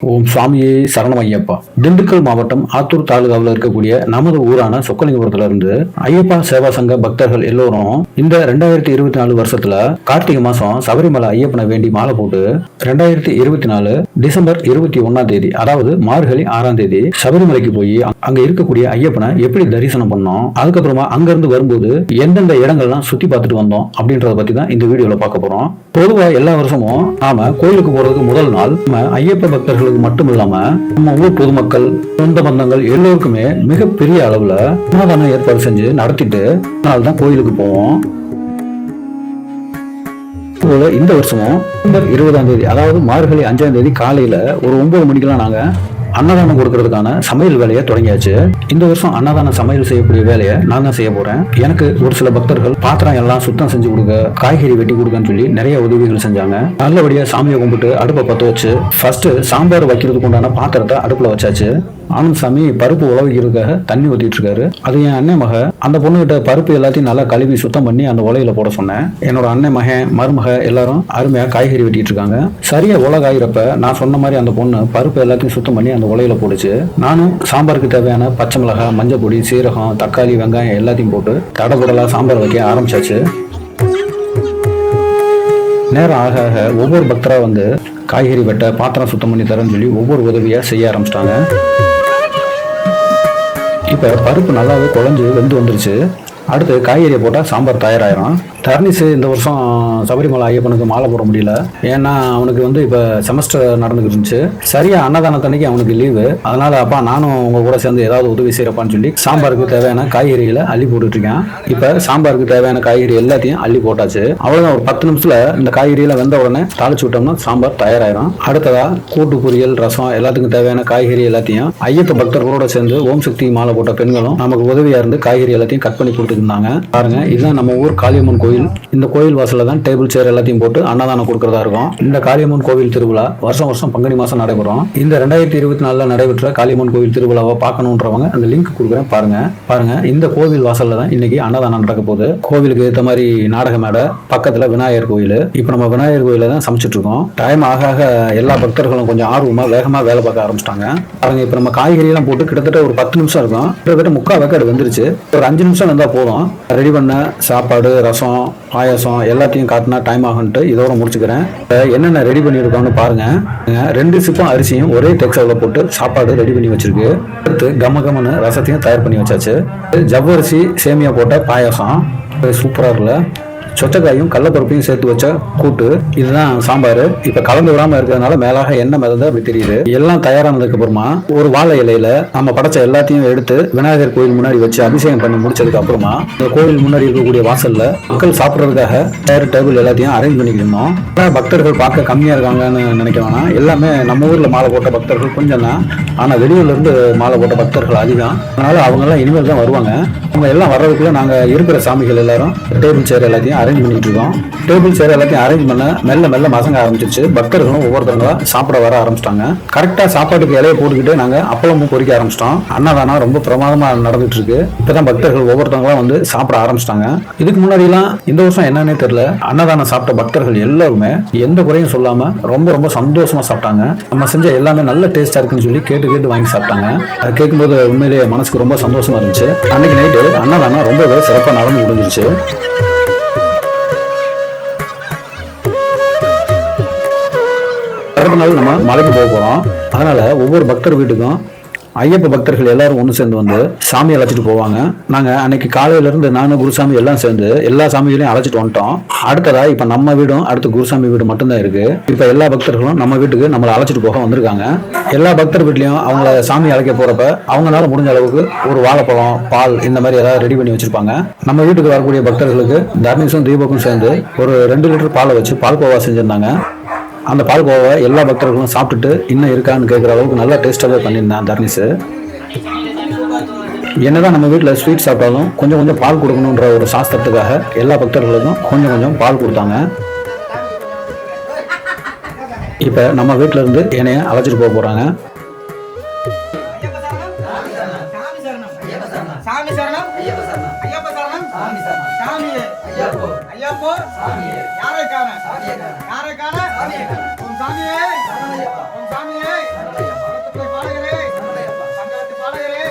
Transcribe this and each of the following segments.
ஓம் சுவாமியே சரணம் ஐயப்பா திண்டுக்கல் மாவட்டம் ஆத்தூர் தாலுகாவில் இருக்கக்கூடிய நமது ஊரான சொக்கலிங்கபுரத்துல இருந்து ஐயப்பா சேவா சங்க பக்தர்கள் எல்லோரும் இந்த ரெண்டாயிரத்தி இருபத்தி நாலு வருஷத்துல கார்த்திகை மாசம் சபரிமலை ஐயப்பனை வேண்டி மாலை போட்டு ரெண்டாயிரத்தி இருபத்தி நாலு டிசம்பர் இருபத்தி ஒன்னாம் தேதி அதாவது மார்கழி ஆறாம் தேதி சபரிமலைக்கு போய் அங்க இருக்கக்கூடிய ஐயப்பனை எப்படி தரிசனம் பண்ணோம் அதுக்கப்புறமா அங்க இருந்து வரும்போது எந்தெந்த இடங்கள்லாம் சுத்தி பார்த்துட்டு வந்தோம் அப்படின்றத பத்தி தான் இந்த வீடியோல பார்க்க போறோம். பொதுவா எல்லா வருஷமும் நாம கோயிலுக்கு போறதுக்கு முதல் நாள் நம்ம ஐயப்ப பொதுமக்களுக்கு மட்டும் இல்லாம நம்ம ஊர் பொதுமக்கள் சொந்த பந்தங்கள் எல்லோருக்குமே மிகப்பெரிய அளவுல அன்னதானம் ஏற்பாடு செஞ்சு நடத்திட்டு நாள் தான் கோயிலுக்கு போவோம். போல இந்த வருஷமும் இருபதாம் தேதி அதாவது மார்கழி அஞ்சாம் தேதி காலையில ஒரு ஒன்பது மணிக்கெல்லாம் நாங்க அன்னதானம் கொடுக்கறதுக்கான சமையல் வேலையை தொடங்கியாச்சு. இந்த வருஷம் அன்னதானம் சமையல் செய்யக்கூடிய வேலையை நான் தான் செய்ய போறேன். எனக்கு ஒரு சில பக்தர்கள் பாத்திரம் எல்லாம் சுத்தம் செஞ்சு கொடுக்க காய்கறி வெட்டி கொடுக்கன்னு சொல்லி நிறைய உதவிகள் செஞ்சாங்க. நல்லபடியா சாமியை கும்பிட்டு அடுப்பை பத்த வச்சு ஃபர்ஸ்ட் சாம்பார் வைக்கிறதுக்கு உண்டான பாத்திரத்தை அடுப்புல வச்சாச்சு. ஆனந்த் சாமி பருப்பு உழவிக்கிறதுக்காக தண்ணி ஊத்திட்டு இருக்காரு அது என் அண்ணன் மக. அந்த பொண்ணுகிட்ட பருப்பு எல்லாத்தையும் நல்லா கழுவி சுத்தம் பண்ணி அந்த உலையில போட சொன்னேன். என்னோட அண்ணன் மகன் மருமக எல்லாரும் அருமையா காய்கறி வெட்டிட்டு இருக்காங்க சரியா உலகாயிறப்ப நான் சொன்ன மாதிரி அந்த பொண்ணு பருப்பு எல்லாத்தையும் சுத்தம் பண்ணி அந்த உலையில போடுச்சு. நானும் சாம்பாருக்கு தேவையான பச்சை மிளகாய் மஞ்சள் பொடி சீரகம் தக்காளி வெங்காயம் எல்லாத்தையும் போட்டு தடபுடலா சாம்பார் வைக்க ஆரம்பிச்சாச்சு. நேரம் ஆக ஆக ஒவ்வொரு பக்தரா வந்து காய்கறி வெட்ட பாத்திரம் சுத்தம் பண்ணி தரேன்னு சொல்லி ஒவ்வொரு உதவியா செய்ய ஆரம்பிச்சிட்டாங்க. இப்போ பருப்பு நல்லாவே குழஞ்சி வெந்து வந்துருச்சு. அடுத்து காய்கறியை போட்டால் சாம்பார் தயாராகிடும் டர்னிஸ் இந்த வருஷம் சபரிமலை ஐயப்பனுக்கு மாலை போட முடியல. ஏன்னா அவனுக்கு வந்து இப்போ செமஸ்டர் நடந்துக்கிட்டு இருந்துச்சு. சரியா அன்னதானத்தன்னைக்கு அவனுக்கு லீவு அதனால அப்பா நானும் உங்க கூட சேர்ந்து ஏதாவது உதவி செய்யறப்பான்னு சொல்லி சாம்பாருக்கு தேவையான காய்கறிகளை அள்ளி போட்டுட்டு இருக்கேன் இப்போ சாம்பாருக்கு தேவையான காய்கறி எல்லாத்தையும் அள்ளி போட்டாச்சு. அவ்வளோதான் ஒரு பத்து நிமிஷத்துல இந்த காய்கறியில வெந்த உடனே தாளிச்சு விட்டோம்னா சாம்பார் தயாராயிரும். அடுத்ததா கூட்டு பொரியல் ரசம் எல்லாத்துக்கும் தேவையான காய்கறி எல்லாத்தையும் ஐயப்ப பக்தர்களோட சேர்ந்து ஓம் சக்தி மாலை போட்ட பெண்களும் நமக்கு உதவியா இருந்து காய்கறி எல்லாத்தையும் கட் பண்ணி கொடுத்துருந்தாங்க பாருங்க இதுதான் நம்ம ஊர் காளியம்மன் கோயில். இந்த கோயில் வாசலில் தான் டேபிள் சேர் எல்லாத்தையும் போட்டு அன்னதானம் கொடுக்கறதா இருக்கும். இந்த காளியம்மன் கோவில் திருவிழா வருஷம் வருஷம் பங்குனி மாசம் நடைபெறும். இந்த ரெண்டாயிரத்தி இருபத்தி நாலுல நடைபெற்ற காளியம்மன் கோவில் திருவிழாவை பார்க்கணுன்றவங்க அந்த லிங்க் கொடுக்குறேன். பாருங்க. பாருங்க. இந்த கோவில் வாசலில் தான் இன்னைக்கு அன்னதானம் நடக்க போகுது. கோவிலுக்கு ஏற்ற மாதிரி நாடக மேடை பக்கத்துல விநாயகர் கோயில். இப்போ நம்ம விநாயகர் கோயிலில் தான் சமைச்சிட்டு இருக்கோம். டைம் ஆக ஆக எல்லா பக்தர்களும் கொஞ்சம் ஆர்வமா வேகமா வேலை பார்க்க ஆரம்பிச்சிட்டாங்க. பாருங்க இப்போ நம்ம காய்கறி எல்லாம் போட்டு கிட்டத்தட்ட ஒரு பத்து நிமிஷம் இருக்கும். கிட்டத்தட்ட முக்கால் வேக்காடு வந்துருச்சு. ஒரு அஞ்சு நிமிஷம் இருந்தால் போதும். ரெடி பண்ண சாப்பாடு ரசம் பாயாசம் எல்லாத்தையும் காட்டினா டைம் ஆகும்ட்டு இதோட முடிச்சுக்கிறேன். என்னென்ன ரெடி பண்ணியிருக்காங்கன்னு பாருங்க. ரெண்டு சிப்பம் அரிசியும் ஒரே டெக்ஸாவில் போட்டு சாப்பாடு ரெடி பண்ணி வச்சிருக்கு. அடுத்து கம கமன்னு ரசத்தையும் தயார் பண்ணி வச்சாச்சு. ஜவ்வரிசி சேமியா போட்ட பாயாசம். சூப்பராக இருக்குல்ல. சொச்சக்காயும் கள்ளப்பருப்பையும் சேர்த்து வச்ச கூட்டு இதுதான் சாம்பார். இப்போ கலந்து விடாமல் இருக்கிறதுனால மேலாக எண்ணெய் மிதந்து அப்படி தெரியுது. எல்லாம் தயாரானதுக்கு அப்புறமா ஒரு வாழை இலையில நம்ம படைச்ச எல்லாத்தையும் எடுத்து விநாயகர் கோயில் முன்னாடி வச்சு அபிஷேகம் பண்ணி முடிச்சதுக்கு அப்புறமா இந்த கோயில் முன்னாடி இருக்கக்கூடிய வாசல்ல மக்கள் சாப்பிட்றதுக்காக டயர் டேபிள் எல்லாத்தையும் அரேஞ்ச் பண்ணிக்கணும் பக்தர்கள் பார்க்க கம்மியா இருக்காங்கன்னு நினைக்க வேணாம். எல்லாமே நம்ம ஊர்ல மாலை போட்ட பக்தர்கள் கொஞ்சம் தான். ஆனா வெளியூர்ல இருந்து மாலை போட்ட பக்தர்கள் அதிகம். அதனால அவங்க எல்லாம் இனிமேல் தான் வருவாங்க. அவங்க எல்லாம் வர்றதுக்குள்ள நாங்க இருக்கிற சாமிகள் எல்லாரும் டேபிள் சேர் எல்லாத்தையும் அரேஞ்ச் பண்ணிட்டு இருக்கோம் டேபிள் சேர் எல்லாத்தையும் அரேஞ்ச் பண்ண மெல்ல மெல்ல மசங்க ஆரம்பிச்சிருச்சு. பக்தர்களும் ஒவ்வொருத்தவங்களா சாப்பிட வர ஆரம்பிச்சிட்டாங்க. கரெக்டாக சாப்பாட்டுக்கு இலையை போட்டுக்கிட்டு நாங்கள் அப்பளமும் பொறிக்க ஆரம்பிச்சிட்டோம். அன்னதானம் ரொம்ப பிரமாதமாக நடந்துட்டு இருக்கு இப்போதான் பக்தர்கள் ஒவ்வொருத்தவங்களாம் வந்து சாப்பிட ஆரம்பிச்சிட்டாங்க. இதுக்கு முன்னாடிலாம் இந்த வருஷம் என்னன்னே தெரியல. அன்னதானம் சாப்பிட்ட பக்தர்கள் எல்லாருமே எந்த குறையும் சொல்லாம ரொம்ப ரொம்ப சந்தோஷமா சாப்பிட்டாங்க. நம்ம செஞ்ச எல்லாமே நல்ல டேஸ்டா இருக்குன்னு சொல்லி கேட்டு கேட்டு வாங்கி சாப்பிட்டாங்க. அது கேட்கும்போது உண்மையிலேயே மனசுக்கு ரொம்ப சந்தோஷமா இருந்துச்சு. அன்னைக்கு நைட்டு அன்னதானம் ரொம்பவே சிறப்பாக நடந்து முடிஞ்சிருச்சு. அடுத்த நாள் நம்ம மலைக்கு போக போகிறோம் அதனால ஒவ்வொரு பக்தர் வீட்டுக்கும் ஐயப்ப பக்தர்கள் எல்லாரும் ஒன்று சேர்ந்து வந்து சாமி அழைச்சிட்டு போவாங்க. நாங்கள் அன்னைக்கு காலையில இருந்து நானும் குருசாமி எல்லாம் சேர்ந்து எல்லா சாமிகளையும் அழைச்சிட்டு வந்துட்டோம். அடுத்ததா இப்போ நம்ம வீடும் அடுத்து குருசாமி வீடு மட்டும்தான் இருக்கு. இப்போ எல்லா பக்தர்களும் நம்ம வீட்டுக்கு நம்மளை அழைச்சிட்டு போக வந்திருக்காங்க. எல்லா பக்தர் வீட்லேயும் அவங்கள சாமி அழைக்க போறப்ப அவங்களால முடிஞ்ச அளவுக்கு ஒரு வாழைப்பழம் பால் இந்த மாதிரி ஏதாவது ரெடி பண்ணி வச்சிருப்பாங்க. நம்ம வீட்டுக்கு வரக்கூடிய பக்தர்களுக்கு தர்ணீஸும் தீபக்கும் சேர்ந்து ஒரு ரெண்டு லிட்டர் பாலை வச்சு பால் கோவா செஞ்சிருந்தாங்க. அந்த பால்கோவை எல்லா பக்தர்களும் சாப்பிட்டுட்டு இன்னும் இருக்கான்னு கேட்குற அளவுக்கு நல்லா டேஸ்ட்டாகவே பண்ணியிருந்தேன் தர்னிஸு என்னதான் நம்ம வீட்டில் ஸ்வீட் சாப்பிட்டாலும் கொஞ்சம் கொஞ்சம் பால் கொடுக்கணுன்ற ஒரு சாஸ்திரத்துக்காக எல்லா பக்தர்களுக்கும் கொஞ்சம் கொஞ்சம் பால் கொடுத்தாங்க. இப்போ நம்ம வீட்டில் இருந்து என்னைய அழைச்சிட்டு போக போகிறாங்க சாமி சரணம். ஐயப்ப சரணம். ஐயப்ப சரணம். சாமி சரணம். சாமியே. ஐயப்போ. ஐயப்போ. சாமியே. யாரை காண யாரை காண உன் சாமியே. உன் சாமியே. பாடகரே. சங்கத்து பாடகரே.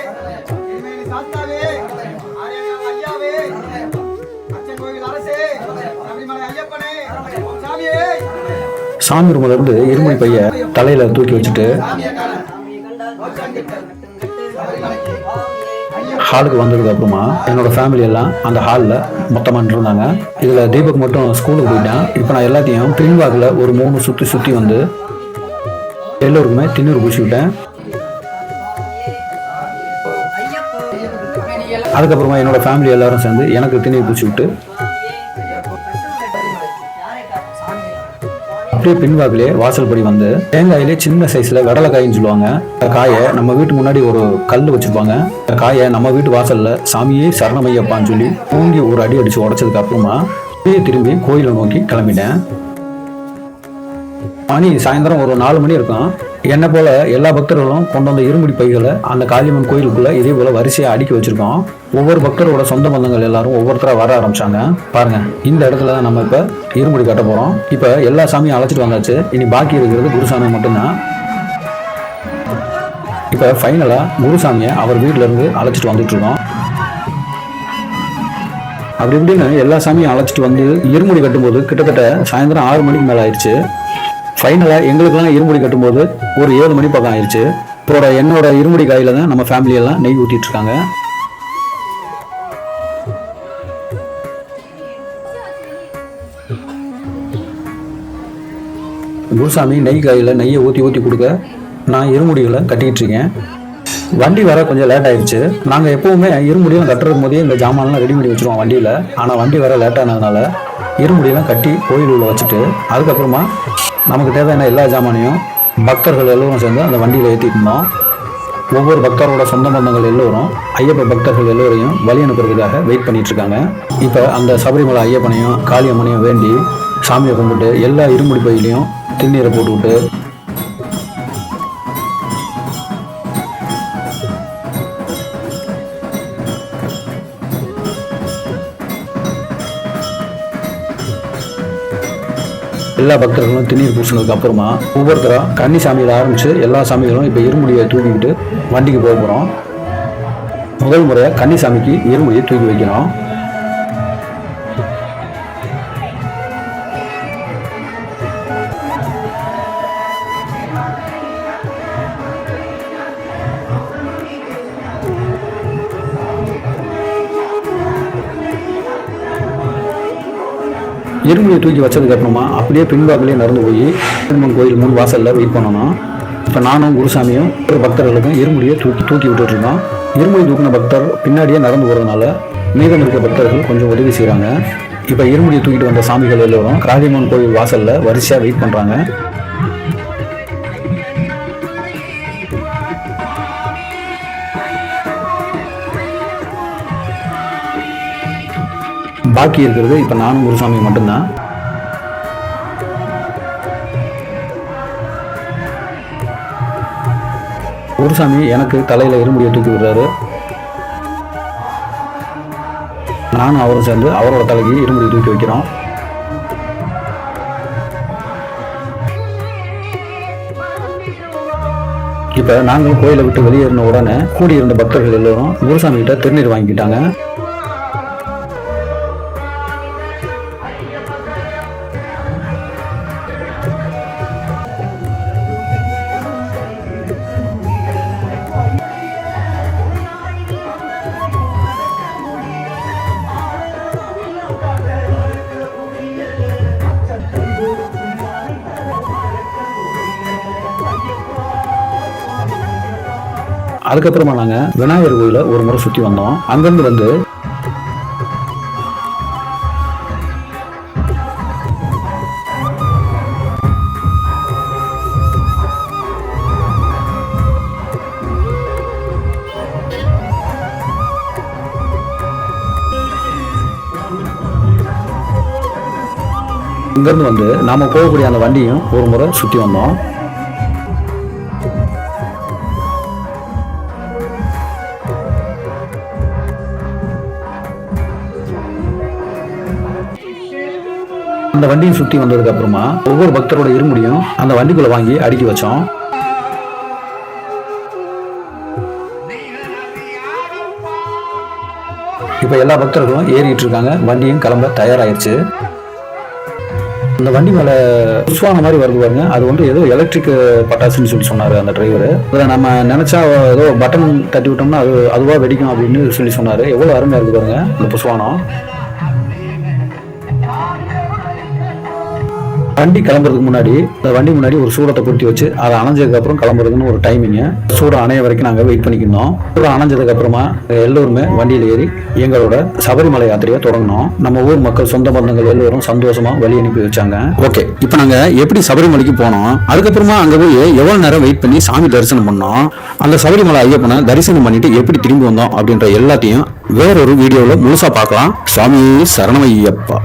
திருமேனி சாஸ்தாவே. ஐயாவே. அச்சன் கோவில் அரசே. சபரிமலை ஐயப்பனே. சாமியே. சாமி ரூமில் இருந்து இருமொழி பைய தலையில் தூக்கி வச்சுட்டு ஹாலுக்கு வந்ததுக்கு அப்புறமா என்னோட ஃபேமிலி எல்லாம் அந்த ஹாலில் மொத்தமாக இருந்தாங்க இதில் தீபக் மட்டும் ஸ்கூலுக்கு போயிட்டான். இப்போ நான் எல்லாத்தையும் பின்வாக்கில் ஒரு மூணு சுற்றி சுற்றி வந்து எல்லோருக்குமே திண்ணூறு பூசி விட்டேன். அதுக்கப்புறமா என்னோட ஃபேமிலி எல்லாரும் சேர்ந்து எனக்கு திண்ணீர் பூசி விட்டு வீட்டு பின்வாக்கிலே வாசல் படி வந்து தேங்காயிலே சின்ன சைஸ்ல கடலைக்காயின்னு சொல்லுவாங்க. அந்த காயை நம்ம வீட்டு முன்னாடி ஒரு கல் வச்சிருப்பாங்க. அந்த காயை நம்ம வீட்டு வாசல்ல சாமியே சரணமையப்பான்னு சொல்லி தூங்கி ஒரு அடி அடிச்சு உடச்சதுக்கு அப்புறமா திரும்பி கோயிலை நோக்கி கிளம்பிட்டேன். மணி சாயந்தரம் ஒரு நாலு மணி இருக்கும். என்ன போல எல்லா பக்தர்களும் கொண்டு வந்த இருமுடி பைகளை அந்த காளியம்மன் கோயிலுக்குள்ள இதே போல வரிசையா அடுக்கி வச்சிருக்கோம். ஒவ்வொரு பக்தரோட சொந்த பந்தங்கள் எல்லாரும் ஒவ்வொருத்தரா வர ஆரம்பிச்சாங்க. பாருங்க இந்த இடத்துல தான் நம்ம இப்ப இருமுடி கட்ட போறோம். இப்ப எல்லா சாமியும் அழைச்சிட்டு வந்தாச்சு. இனி பாக்கி இருக்கிறது குருசாமி மட்டும்தான். இப்ப ஃபைனலா குருசாமியை அவர் வீட்ல இருந்து அழைச்சிட்டு வந்துட்டு இருக்கோம். அப்படி இப்படின்னு எல்லா சாமியும் அழைச்சிட்டு வந்து இருமுடி கட்டும்போது கிட்டத்தட்ட சாயந்தரம் ஆறு மணிக்கு மேலே ஆயிடுச்சு. ஃபைனலாக எங்களுக்கெல்லாம் இருமுடி கட்டும்போது ஒரு ஏழு மணி பக்கம் ஆயிடுச்சு இப்போ என்னோட இருமுடி காயில் தான் நம்ம ஃபேமிலியெல்லாம் நெய் ஊற்றிட்டு இருக்காங்க குருசாமி நெய் காயில் நெய்யை ஊற்றி ஊற்றி கொடுக்க நான் இருமுடிகளை கட்டிக்கிட்டு இருக்கேன் வண்டி வர கொஞ்சம் லேட் ஆயிடுச்சு நாங்கள் எப்பவுமே இருமுடியெல்லாம் கட்டுறது போதே இந்த ஜாமான்லாம் ரெடி பண்ணி வச்சிருவோம் வண்டியில். ஆனால் வண்டி வர லேட் ஆனதுனால இருமுடியெல்லாம் கட்டி கோயில் உள்ள வச்சுட்டு அதுக்கப்புறமா நமக்கு தேவையான எல்லா ஜாமானையும் பக்தர்கள் எல்லோரும் சேர்ந்து அந்த வண்டியில் ஏற்றிட்டு இருந்தோம். ஒவ்வொரு பக்தரோட சொந்த பந்தங்கள் எல்லோரும் ஐயப்ப பக்தர்கள் எல்லோரையும் வழி அனுப்புறதுக்காக வெயிட் பண்ணிட்டு இருக்காங்க. இப்போ அந்த சபரிமலை ஐயப்பனையும் காளியம்மனையும் வேண்டி சாமியை கும்பிட்டு எல்லா இருமுடி பையிலையும் திருநீரை போட்டுவிட்டு எல்லா பக்தர்களும் திருநீர் பூசினதுக்கு அப்புறமா ஒவ்வொருத்தரா கன்னி சாமியில் ஆரம்பிச்சு எல்லா சாமிகளும் இப்போ இருமுடியை தூக்கிக்கிட்டு வண்டிக்கு போக போகிறோம் முதல் முறையாக கன்னி சாமிக்கு இருமுடியை தூக்கி வைக்கிறோம். இருமுடியை தூக்கி வச்சதுக்கு அப்புறமா அப்படியே பின்பாக்கிலே நடந்து போய் பெருமன் கோயில் மூணு வாசலில் வெயிட் பண்ணணும் இப்போ நானும் குருசாமியும் ஒரு பக்தர்களுக்கும் எறும்புலியை தூக்கி தூக்கி விட்டுட்டு இருக்கோம் இருமுடி தூக்கின பக்தர் பின்னாடியே நடந்து போகிறதுனால மீதம் இருக்க பக்தர்கள் கொஞ்சம் உதவி செய்கிறாங்க இப்போ இருமுடியை தூக்கிட்டு வந்த சாமிகள் எல்லோரும் காளியம்மன் கோயில் வாசலில் வரிசையாக வெயிட் பண்ணுறாங்க பாக்கி இருக்கிறது இப்போ நானும் குருசாமி மட்டும்தான். குருசாமி எனக்கு தலையில் இருமுடியை தூக்கி விடுறாரு. நானும் அவரும் சேர்ந்து அவரோட தலைக்கு இருமுடியை தூக்கி வைக்கிறோம். இப்போ நாங்கள் கோயிலை விட்டு வெளியேறின உடனே கூடியிருந்த பக்தர்கள் எல்லோரும் குருசாமி கிட்ட திருநீர் வாங்கிக்கிட்டாங்க. அதுக்கப்புறமா நாங்கள் விநாயகர் கோயிலை ஒரு முறை சுற்றி வந்தோம். அங்கேருந்து வந்து இங்கேருந்து வந்து நாம போகக்கூடிய அந்த வண்டியும் ஒரு முறை சுற்றி வந்தோம். அந்த வண்டியை சுற்றி வந்ததுக்கு அப்புறமா ஒவ்வொரு பக்தரோட இருமுடியும் அந்த வண்டிக்குள்ள வாங்கி அடுக்கி வச்சோம். இப்போ எல்லா பக்தர்களும் ஏறிட்டு இருக்காங்க. வண்டியும் கிளம்ப தயாராயிருச்சு. அந்த வண்டி மேலே புஷ்வான மாதிரி வருது பாருங்க. அது வந்து ஏதோ எலக்ட்ரிக் பட்டாசுன்னு சொல்லி சொன்னார் அந்த டிரைவர் அதில் நம்ம நினச்சா ஏதோ பட்டன் தட்டி விட்டோம்னா அது அதுவாக வெடிக்கும் அப்படின்னு சொல்லி சொன்னார். எவ்வளோ அருமையாக இருக்கு பாருங்க. அந்த புஷ்வானம் வண்டி கிளம்புறதுக்கு முன்னாடி இந்த வண்டி முன்னாடி ஒரு சூடத்தை கொட்டி வச்சு அதை அணைஞ்சதுக்கு அப்புறம் கிளம்புறதுன்னு ஒரு டைமிங்கு சூடம் அணைய வரைக்கும் நாங்கள் வெயிட் பண்ணிக்கிருந்தோம். சூடம் அணைஞ்சதுக்கு அப்புறமா எல்லோருமே வண்டியில் ஏறி எங்களோட சபரிமலை யாத்திரையை தொடங்கினோம். நம்ம ஊர் மக்கள் சொந்த பந்தங்கள் எல்லோரும் சந்தோஷமா வழி அனுப்பி வச்சாங்க. ஓகே இப்போ நாங்கள் எப்படி சபரிமலைக்கு போனோம்? அதுக்கப்புறமா அங்கே போய் எவ்வளோ நேரம் வெயிட் பண்ணி சாமி தரிசனம் பண்ணோம்? அந்த சபரிமலை ஐயப்பனை தரிசனம் பண்ணிட்டு எப்படி திரும்பி வந்தோம் அப்படின்ற எல்லாத்தையும் வேறொரு வீடியோவில் முழுசாக பார்க்கலாம். சுவாமி சரணமையப்பா